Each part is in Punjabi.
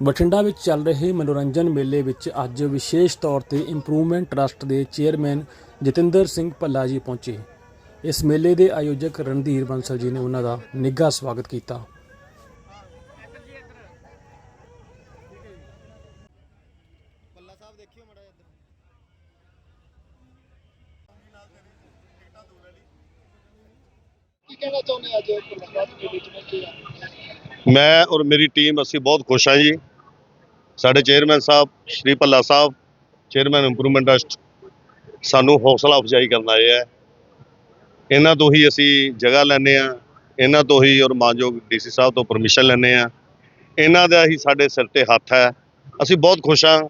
ਬਠਿੰਡਾ ਵਿੱਚ ਚੱਲ ਰਹੇ ਮਨੋਰੰਜਨ ਮੇਲੇ ਵਿੱਚ ਅੱਜ ਵਿਸ਼ੇਸ਼ ਤੌਰ ਤੇ ਇੰਪਰੂਵਮੈਂਟ ਟਰਸਟ ਦੇ ਚੇਅਰਮੈਨ ਜਤਿੰਦਰ ਸਿੰਘ ਭੱਲਾ ਜੀ ਪਹੁੰਚੇ। ਇਸ ਮੇਲੇ ਦੇ ਆਯੋਜਕ ਰਣਧੀਰ ਬੰਸਲ ਜੀ ਨੇ ਉਹਨਾਂ ਦਾ ਨਿੱਘਾ ਸਵਾਗਤ ਕੀਤਾ। ਕੀ ਕਹਿਣਾ ਚਾਹੁੰਦੇ ਅੱਜ ਪੱਲਾ ਸਾਹਿਬ ਵਿੱਚ ਪਹੁੰਚੇ ਆ? ਮੈਂ ਔਰ ਮੇਰੀ ਟੀਮ ਅਸੀਂ ਬਹੁਤ ਖੁਸ਼ ਹਾਂ ਜੀ। ਸਾਡੇ chairman Sahib Shri Bhalla Sahib chairman improvement trust ਸਾਨੂੰ ਹੌਸਲਾ ਅਫਜ਼ਾਈ ਕਰਨ ਆਏ ਆ ਇਹਨਾਂ ਤੋਂ ਹੀ ਅਸੀਂ ਜਗ੍ਹਾ ਲੈਂਦੇ ਆ ਇਹਨਾਂ ਤੋਂ ਹੀ ਔਰ ਮਾਨਯੋਗ ਡੀਸੀ ਸਾਹਿਬ ਤੋਂ ਪਰਮਿਸ਼ਨ ਲੈਂਦੇ ਆ ਇਹਨਾਂ ਦਾ ਹੀ ਸਾਡੇ ਸਿਰ ਤੇ ਹੱਥ ਹੈ। ਅਸੀਂ ਬਹੁਤ ਖੁਸ਼ ਹਾਂ।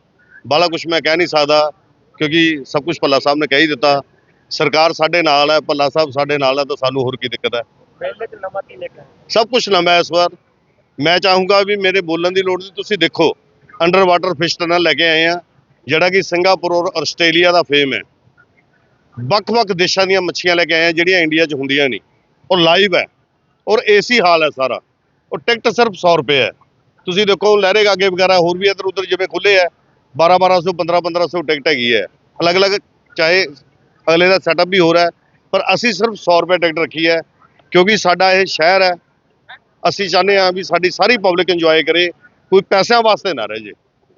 ਬਾਲਾ ਕੁਝ ਮੈਂ ਕਹਿ ਨਹੀਂ ਸਕਦਾ ਕਿਉਂਕਿ ਸਭ ਕੁਝ ਭੱਲਾ ਸਾਹਿਬ ਨੇ ਕਹਿ ਹੀ ਦਿੱਤਾ। ਸਰਕਾਰ ਸਾਡੇ ਨਾਲ ਹੈ ਭੱਲਾ ਸਾਹਿਬ ਸਾਡੇ ਨਾਲ ਹੈ ਤਾਂ ਸਾਨੂੰ ਹੋਰ ਕੀ ਦਿੱਕਤ ਹੈ। ਸਭ ਕੁਝ ਨਵਾਂ ਹੈ ਇਸ ਵਾਰ। ਮੈਂ ਚਾਹੂੰਗਾ ਵੀ ਮੇਰੇ ਬੋਲਣ ਦੀ ਲੋੜ ਨਹੀਂ ਤੁਸੀਂ ਦੇਖੋ ਅੰਡਰ ਵਾਟਰ ਫਿਸ਼ ਟਨਲ ਲੈ ਕੇ ਆਏ ਆ, ਜਿਹੜਾ ਕਿ ਸਿੰਗਾਪੁਰ ਔਰ ਆਸਟ੍ਰੇਲੀਆ ਦਾ ਫੇਮ ਹੈ। ਵੱਖ-ਵੱਖ ਦੇਸ਼ਾਂ ਦੀਆਂ ਮੱਛੀਆਂ ਲੈ ਕੇ ਆਏ ਆ, ਜਿਹੜੀਆਂ ਇੰਡੀਆ 'ਚ ਹੁੰਦੀਆਂ ਨਹੀਂ। ਔਰ ਲਾਈਵ ਹੈ, ਔਰ ਏਸੀ ਹਾਲ ਹੈ ਸਾਰਾ। ਔਰ ਟਿਕਟ ਸਿਰਫ 100 ਰੁਪਏ ਹੈ। ਤੁਸੀਂ ਦੇਖੋ ਲਹਿਰੇ ਗਾਗੇ ਵਗੈਰਾ ਹੋਰ ਵੀ ਇੱਧਰ ਉੱਧਰ ਜਿਵੇਂ ਖੁੱਲੇ ਹੈ 12 1200 15 1500 ਟਿਕਟ ਹੈਗੀ ਹੈ। ਅਲੱਗ-ਅਲੱਗ ਚਾਹੇ ਅਗਲੇ ਦਾ ਸੈਟਅਪ ਵੀ ਹੋ ਰਿਹਾ ਪਰ ਅਸੀਂ ਸਿਰਫ 100 ਰੁਪਏ ਟਿਕਟ ਰੱਖੀ ਹੈ, ਕਿਉਂਕਿ ਸਾਡਾ ਇਹ ਸ਼ਹਿਰ ਹੈ ਅਸੀਂ ਚਾਹੁੰਦੇ ਹਾਂ ਵੀ ਸਾਡੀ ਸਾਰੀ ਪਬਲਿਕ ਇੰਜੋਏ ਕਰੇ, ਕੋਈ ਪੈਸਿਆਂ ਵਾਸਤੇ ਨਾ ਰਹੇ ਜੇ,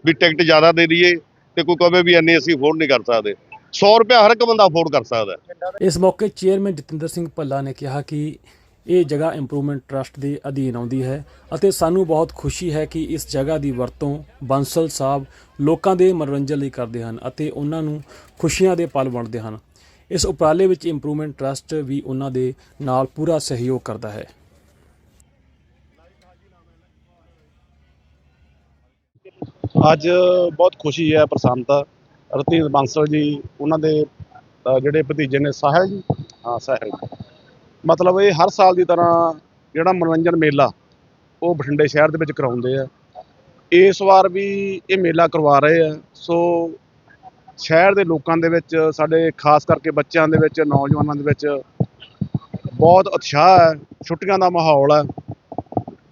ਵੀ ਟਿਕਟ ਜ਼ਿਆਦਾ ਦੇ ਦਈਏ ਤੇ ਕੋਈ ਕਹੇ ਵੀ ਇੰਨੀ ਅਸੀਂ ਅਫੋਰਡ ਨਹੀਂ ਕਰ ਸਕਦੇ। 100 ਰੁਪਏ ਹਰ ਇੱਕ ਬੰਦਾ ਅਫੋਰਡ ਕਰ ਸਕਦਾ ਇਸ ਮੌਕੇ ਚੇਅਰਮੈਨ ਜਤਿੰਦਰ ਸਿੰਘ ਭੱਲਾ ਨੇ ਕਿਹਾ ਕਿ ਇਹ ਜਗ੍ਹਾ ਇੰਪਰੂਵਮੈਂਟ ਟਰਸਟ ਦੇ ਅਧੀਨ ਆਉਂਦੀ ਹੈ ਅਤੇ ਸਾਨੂੰ ਬਹੁਤ ਖੁਸ਼ੀ ਹੈ ਕਿ ਇਸ ਜਗ੍ਹਾ ਦੀ ਵਰਤੋਂ ਬੰਸਲ ਸਾਹਿਬ ਲੋਕਾਂ ਦੇ ਮਨੋਰੰਜਨ ਲਈ ਕਰਦੇ ਹਨ ਅਤੇ ਉਹਨਾਂ ਨੂੰ ਖੁਸ਼ੀਆਂ ਦੇ ਪਲ ਵੰਡਦੇ ਹਨ। ਇਸ ਉਪਰਾਲੇ ਵਿੱਚ ਇੰਪਰੂਵਮੈਂਟ ਟਰਸਟ ਵੀ ਉਹਨਾਂ ਦੇ ਨਾਲ ਪੂਰਾ ਸਹਿਯੋਗ ਕਰਦਾ ਹੈ। ਅੱਜ ਬਹੁਤ ਖੁਸ਼ੀ ਹੈ ਪ੍ਰਸੰਨਤਾ। ਰਤੀਨ ਬਾਂਸਲ ਜੀ ਉਹਨਾਂ ਦੇ ਅ, ਜਿਹੜੇ ਭਤੀਜੇ ਨੇ ਸਾਹਿਲ ਜੀ। ਹਾਂ ਸਾਹਿਲ ਮਤਲਬ ਇਹ ਹਰ ਸਾਲ ਦੀ ਤਰ੍ਹਾਂ ਜਿਹੜਾ ਮਨੋਰੰਜਨ ਮੇਲਾ ਉਹ ਬਠਿੰਡੇ ਸ਼ਹਿਰ ਦੇ ਵਿੱਚ ਕਰਾਉਂਦੇ ਆ। ਇਸ ਵਾਰ ਵੀ ਇਹ ਮੇਲਾ ਕਰਵਾ ਰਹੇ ਆ। ਸੋ ਸ਼ਹਿਰ ਦੇ ਲੋਕਾਂ ਦੇ ਵਿੱਚ ਸਾਡੇ ਖਾਸ ਕਰਕੇ ਬੱਚਿਆਂ ਦੇ ਵਿੱਚ ਨੌਜਵਾਨਾਂ ਦੇ ਵਿੱਚ ਬਹੁਤ ਉਤਸ਼ਾਹ ਹੈ ਛੁੱਟੀਆਂ ਦਾ ਮਾਹੌਲ ਹੈ।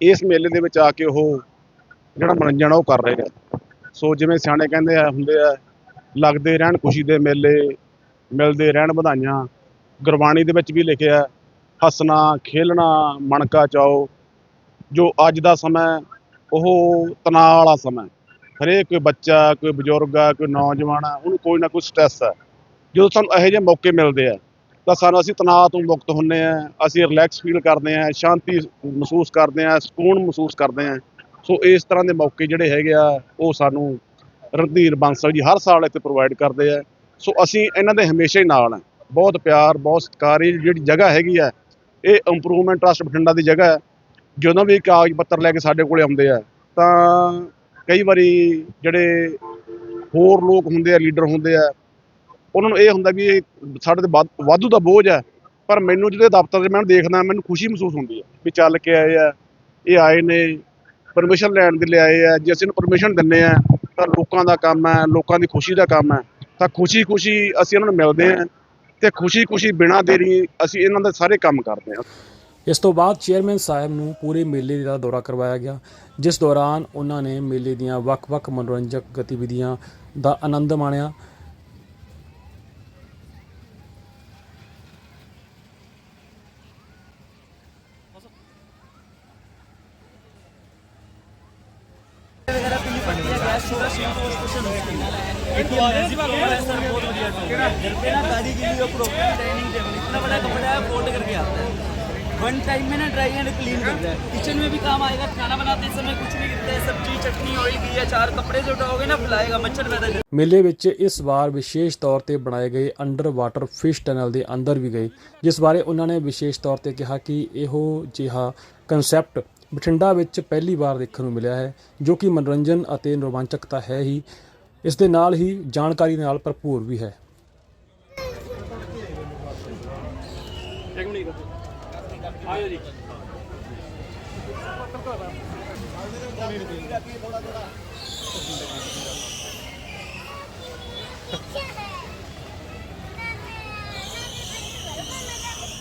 ਇਸ ਮੇਲੇ ਦੇ ਵਿੱਚ ਆ ਕੇ ਉਹ ਜਿਹੜਾ ਮਨੋਰੰਜਨ ਆ, ਉਹ ਕਰ ਰਹੇ ਆ। ਸੋ ਜਿਵੇਂ ਸਿਆਣੇ ਕਹਿੰਦੇ ਆ, ਹੁੰਦੇ ਆ, ਲੱਗਦੇ ਰਹਿਣ ਖੁਸ਼ੀ ਦੇ ਮੇਲੇ, ਮਿਲਦੇ ਰਹਿਣ ਵਧਾਈਆਂ। ਗੁਰਬਾਣੀ ਦੇ ਵਿੱਚ ਵੀ ਲਿਖਿਆ ਹੱਸਣਾ, ਖੇਲਣਾ, ਮਣਕਾ ਚਾਓ। ਜੋ ਅੱਜ ਦਾ ਸਮਾਂ ਉਹ ਤਣਾਅ ਵਾਲਾ ਸਮਾਂ ਹਰੇਕ ਕੋਈ ਬੱਚਾ, ਕੋਈ ਬਜ਼ੁਰਗ ਆ, ਕੋਈ ਨੌਜਵਾਨ ਆ, ਉਹਨੂੰ ਕੋਈ ਨਾ ਕੋਈ ਸਟ੍ਰੈਸ ਹੈ ਜਦੋਂ ਸਾਨੂੰ ਇਹੋ ਜਿਹੇ ਮੌਕੇ ਮਿਲਦੇ ਆ, ਤਾਂ ਸਾਨੂੰ ਅਸੀਂ ਤਣਾਅ ਤੋਂ ਮੁਕਤ ਹੁੰਨੇ ਆ, ਅਸੀਂ ਰਿਲੈਕਸ ਫੀਲ ਕਰਦੇ ਆ, ਸ਼ਾਂਤੀ ਮਹਿਸੂਸ ਕਰਦੇ ਆ, ਸਕੂਨ ਮਹਿਸੂਸ ਕਰਦੇ ਆ। ਸੋ ਇਸ ਤਰ੍ਹਾਂ ਦੇ ਮੌਕੇ ਜਿਹੜੇ ਹੈਗੇ ਆ, ਉਹ ਸਾਨੂੰ ਰਣਧੀਰ ਬਾਂਸਲ ਜੀ ਹਰ ਸਾਲ ਇੱਥੇ ਪ੍ਰੋਵਾਈਡ ਕਰਦੇ ਆ। ਸੋ ਅਸੀਂ ਇਹਨਾਂ ਦੇ ਹਮੇਸ਼ਾ ਹੀ ਨਾਲ ਆ। ਬਹੁਤ ਪਿਆਰ, ਬਹੁਤ ਸਤਿਕਾਰ, ਇਹ ਜਿਹੜੀ ਜਗ੍ਹਾ ਹੈਗੀ ਆ, ਇਹ ਇੰਪਰੂਵਮੈਂਟ ਟਰਸਟ ਬਠਿੰਡਾ ਦੀ ਜਗ੍ਹਾ ਹੈ ਜਦੋਂ ਵੀ ਕਾਗਜ਼ ਪੱਤਰ ਲੈ ਕੇ ਸਾਡੇ ਕੋਲੇ ਆਉਂਦੇ ਆ, ਤਾਂ ਕਈ ਵਾਰੀ ਜਿਹੜੇ ਹੋਰ ਲੋਕ ਹੁੰਦੇ ਆ ਲੀਡਰ ਹੁੰਦੇ ਆ, ਉਹਨਾਂ ਨੂੰ ਇਹ ਹੁੰਦਾ ਵੀ ਇਹ ਸਾਡੇ ਤੇ ਵਾਧ- ਵਾਧੂ ਦਾ ਬੋਝ ਹੈ ਪਰ ਮੈਨੂੰ ਜਿਹੜੇ ਦਫ਼ਤਰ 'ਚ ਮੈਂ ਦੇਖਦਾ, ਮੈਨੂੰ ਖੁਸ਼ੀ ਮਹਿਸੂਸ ਹੁੰਦੀ ਹੈ ਵੀ ਚੱਲ ਕੇ ਆਏ ਆ, ਇਹ ਆਏ ਨੇ ਪਰਮਿਸ਼ਨ ਲੈਣ ਦੇ ਲਈ ਆਏ ਆ। ਜੇ ਅਸੀਂ ਇਹਨੂੰ ਪਰਮਿਸ਼ਨ ਦਿੰਨੇ ਆ, ਤਾਂ ਲੋਕਾਂ ਦਾ ਕੰਮ ਹੈ, ਲੋਕਾਂ ਦੀ ਖੁਸ਼ੀ ਦਾ ਕੰਮ ਹੈ। ਤਾਂ ਖੁਸ਼ੀ ਖੁਸ਼ੀ ਅਸੀਂ ਇਹਨਾਂ ਨੂੰ ਮਿਲਦੇ ਆ ਤੇ ਖੁਸ਼ੀ ਖੁਸ਼ੀ ਬਿਨਾਂ ਦੇਰੀ ਅਸੀਂ ਇਹਨਾਂ ਦੇ ਸਾਰੇ ਕੰਮ ਕਰਦੇ ਆ। ਇਸ ਤੋਂ ਬਾਅਦ ਚੇਅਰਮੈਨ ਸਾਹਿਬ ਨੂੰ ਪੂਰੇ ਮੇਲੇ ਦਾ ਦੌਰਾ ਕਰਵਾਇਆ ਗਿਆ, ਜਿਸ ਦੌਰਾਨ ਉਹਨਾਂ ਨੇ ਮੇਲੇ ਦੀਆਂ ਵੱਖ-ਵੱਖ ਮਨੋਰੰਜਕ ਗਤੀਵਿਧੀਆਂ ਦਾ ਆਨੰਦ ਮਾਣਿਆ। गाड़ी के लिए प्रॉपर ट्रेनिंग दे इतना बड़ा कपड़ा है फोल्ड करके आता है वन टाइम में ना ड्राई एंड क्लीन करता है किचन में भी काम आएगा खाना बनाते समय कुछ नहीं गिरता है सब्जी चटनी ऑयल घी अचार कपड़े जो उठाओगे ना फुलाएगा मच्छर पैदा कर ਮੇਲੇ ਵਿੱਚ ਇਸ ਵਾਰ ਵਿਸ਼ੇਸ਼ ਤੌਰ ਤੇ ਬਣਾਏ ਗਏ ਅੰਡਰ ਵਾਟਰ ਫਿਸ਼ ਟਨਲ ਦੇ ਅੰਦਰ ਵੀ ਗਏ ਜਿਸ ਬਾਰੇ ਉਹਨਾਂ ਨੇ ਵਿਸ਼ੇਸ਼ ਤੌਰ ਤੇ ਕਿਹਾ ਕਿ ਇਹੋ ਜਿਹਾ ਕਨਸੈਪਟ ਬਠਿੰਡਾ ਵਿੱਚ ਪਹਿਲੀ ਵਾਰ ਦੇਖਣ ਨੂੰ ਮਿਲਿਆ ਹੈ ਜੋ ਕਿ ਮਨੋਰੰਜਨ ਅਤੇ ਰੋਮਾਂਚਕਤਾ ਹੈ ਹੀ। ਇਸ ਦੇ ਨਾਲ ਹੀ ਜਾਣਕਾਰੀ ਨਾਲ ਭਰਪੂਰ ਵੀ ਹੈ।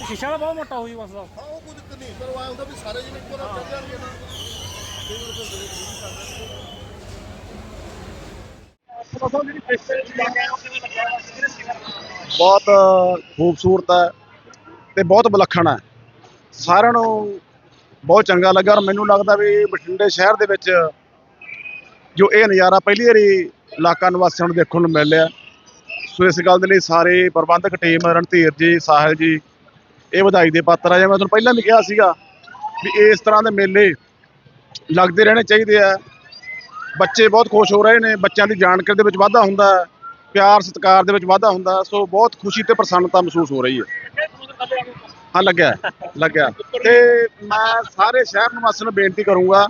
ਸ਼ੀਸ਼ਾ ਦਾ ਬਹੁਤ ਮੋਟਾ ਹੋਈ ਬਸ ਹਾਂ ਉਹ ਕੋਈ ਦਿੱਕਤ ਨਹੀਂ ਪਰ ਉਹ ਹੁੰਦਾ ਵੀ ਸਾਰੇ ਜਿਹਨੇ ਇੱਕੋ ਨਾਲ ਚੱਲ ਜਾਣਗੇ ਨਾ। ਬਹੁਤ ਖੂਬਸੂਰਤ ਹੈ ਤੇ ਬਹੁਤ ਵਿਲੱਖਣ ਹੈ। ਸਾਰਿਆਂ ਨੂੰ ਬਹੁਤ ਚੰਗਾ ਲੱਗਾ ਔਰ ਮੈਨੂੰ ਲੱਗਦਾ ਵੀ ਬਠਿੰਡੇ ਸ਼ਹਿਰ ਦੇ ਵਿੱਚ ਜੋ ਇਹ ਨਜ਼ਾਰਾ ਪਹਿਲੀ ਵਾਰੀ ਇਲਾਕਾ ਨਿਵਾਸੀਆਂ ਨੂੰ ਦੇਖਣ ਨੂੰ ਮਿਲ ਰਿਹਾ। ਸੋ ਇਸ ਗੱਲ ਦੇ ਲਈ ਸਾਰੇ ਪ੍ਰਬੰਧਕ ਟੀਮ ਰਣਧੀਰ ਜੀ ਸਾਹਿਲ ਜੀ ਇਹ ਵਧਾਈ ਦੇ ਪਾਤਰ ਆ, ਜਿਵੇਂ ਮੈਂ ਤੁਹਾਨੂੰ ਪਹਿਲਾਂ ਵੀ ਕਿਹਾ ਸੀਗਾ ਵੀ ਇਸ ਤਰ੍ਹਾਂ ਦੇ ਮੇਲੇ ਲੱਗਦੇ ਰਹਿਣੇ ਚਾਹੀਦੇ ਆ। ਬੱਚੇ ਬਹੁਤ ਖੁਸ਼ ਹੋ ਰਹੇ ਨੇ, ਬੱਚਿਆਂ ਦੀ ਜਾਣਕਾਰੀ ਦੇ ਵਿੱਚ ਵਾਧਾ ਹੁੰਦਾ ਹੈ, ਪਿਆਰ, ਸਤਿਕਾਰ ਦੇ ਵਿੱਚ ਵਾਧਾ ਹੁੰਦਾ ਸੋ ਬਹੁਤ ਖੁਸ਼ੀ ਤੇ ਪ੍ਰਸੰਨਤਾ ਮਹਿਸੂਸ ਹੋ ਰਹੀ ਹੈ। ਹਾਂ, ਲੱਗਿਆ ਲੱਗਿਆ ਤੇ ਮੈਂ ਸਾਰੇ ਸ਼ਹਿਰ ਨਿਵਾਸੀਆਂ ਨੂੰ ਬੇਨਤੀ ਕਰੂੰਗਾ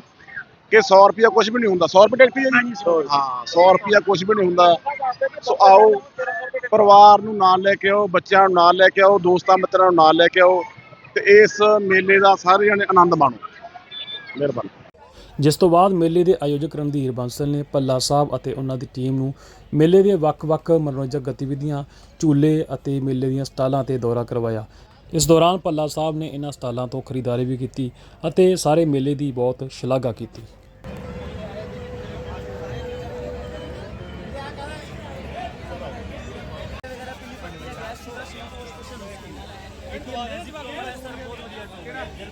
ਕਿ 100 ਰੁਪਿਆ ਕੁਝ ਵੀ ਨਹੀਂ ਹੁੰਦਾ 100 ਰੁਪਏ ਟਿਕਟ ਹੀ ਹੈ ਜੀ? ਹਾਂ 100 ਰੁਪਿਆ ਕੁਝ ਵੀ ਨਹੀਂ ਹੁੰਦਾ। ਸੋ ਆਓ ਪਰਿਵਾਰ ਨੂੰ ਨਾਲ ਲੈ ਕੇ ਆਓ ਬੱਚਿਆਂ ਨੂੰ ਨਾਲ ਲੈ ਕੇ ਆਓ ਦੋਸਤਾਂ ਮਿੱਤਰਾਂ ਨੂੰ ਨਾਲ ਲੈ ਕੇ ਆਓ ਤੇ ਇਸ ਮੇਲੇ ਦਾ ਸਾਰੇ ਜਣੇ ਆਨੰਦ ਮਾਣੋ। ਮਿਹਰਬਾਨੀ। ਜਿਸ ਤੋਂ ਬਾਅਦ ਮੇਲੇ ਦੇ ਆਯੋਜਕ ਰਣਧੀਰ ਬਾਂਸਲ ਨੇ ਪੱਲਾ ਸਾਹਿਬ ਅਤੇ ਉਹਨਾਂ ਦੀ ਟੀਮ ਨੂੰ ਮੇਲੇ ਦੇ ਵੱਖ-ਵੱਖ ਮਨੋਰੰਜਕ ਗਤੀਵਿਧੀਆਂ ਝੂਲੇ ਅਤੇ ਮੇਲੇ ਦੀਆਂ ਸਟਾਲਾਂ ਤੇ ਦੌਰਾ ਕਰਵਾਇਆ। ਇਸ ਦੌਰਾਨ ਭੱਲਾ ਸਾਹਿਬ ਨੇ ਇਹਨਾਂ ਸਟਾਲਾਂ ਤੋਂ ਖਰੀਦਦਾਰੀ ਵੀ ਕੀਤੀ ਅਤੇ ਸਾਰੇ ਮੇਲੇ ਦੀ ਬਹੁਤ ਸ਼ਲਾਘਾ ਕੀਤੀ।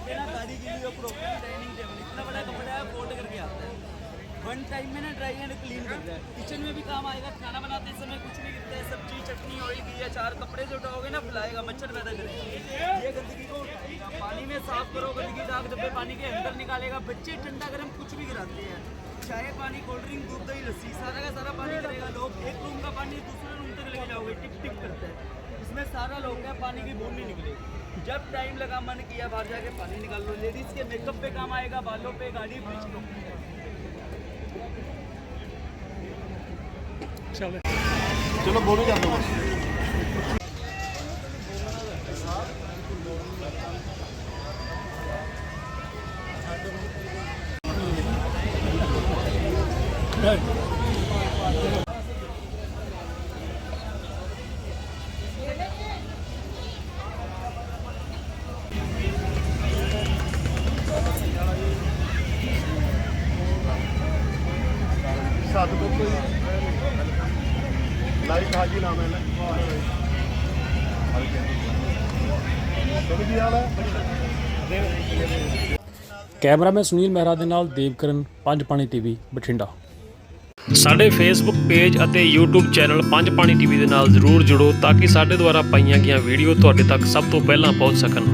बिना वन टाइम में ना ड्राई एंड क्लीन कर रहा है किचन में भी काम आएगा, खाना बनाते समय कुछ नहीं गिरता है, सब्ज़ी, चटनी ऑयल घी चार कपड़े जो उठाओगे ना, फुलाएगा, मच्छर पैदा करेगा। ये गंदगी को पानी में साफ़ करो, गंदगी दाग डब्बे पानी के अंदर निकालेगा, बच्चे ठंडा गर्म कुछ भी गिराते हैं। चाय, पानी कोल्ड ड्रिंक दूध, दही, लस्सी, सारा का सारा पानी करेगा लोग। एक रूम का पानी दूसरे रूम तक लेके जाओगे टिप टिप करता है। इसमें सारा लोग है, पानी की बूंद नहीं निकलेगी। जब टाइम लगा, मन किया, बाहर जाके पानी निकाल लो। लेडीज़ के मेकअप पे काम आएगा, बालों पे, गाड़ी ब्लीच लो ਚਲੋ ਬੋਲੋ ਜਾਂਦੇ ਬਸ ਸਾਧ ਤੋਂ ਕੋਈ ਹਾਜੀ ਨਾਮ ਹੈ ਨਾ। ਕੈਮਰਾਮੈਨ ਸੁਨੀਲ ਮਹਿਰਾ ਦੇ ਨਾਲ ਦੇਵਕਰਨ ਪੰਜ ਪਾਣੀ ਟੀਵੀ ਬਠਿੰਡਾ। ਸਾਡੇ ਫੇਸਬੁੱਕ ਪੇਜ ਅਤੇ YouTube channel Panj Pani TV ਦੇ ਨਾਲ ਜਰੂਰ ਜੁੜੋ ਤਾਂ ਕਿ ਸਾਡੇ ਦੁਆਰਾ ਪਾਈਆਂ ਗਈਆਂ ਵੀਡੀਓ ਤੁਹਾਡੇ ਤੱਕ ਸਭ ਤੋਂ ਪਹਿਲਾਂ ਪਹੁੰਚ ਸਕਣ।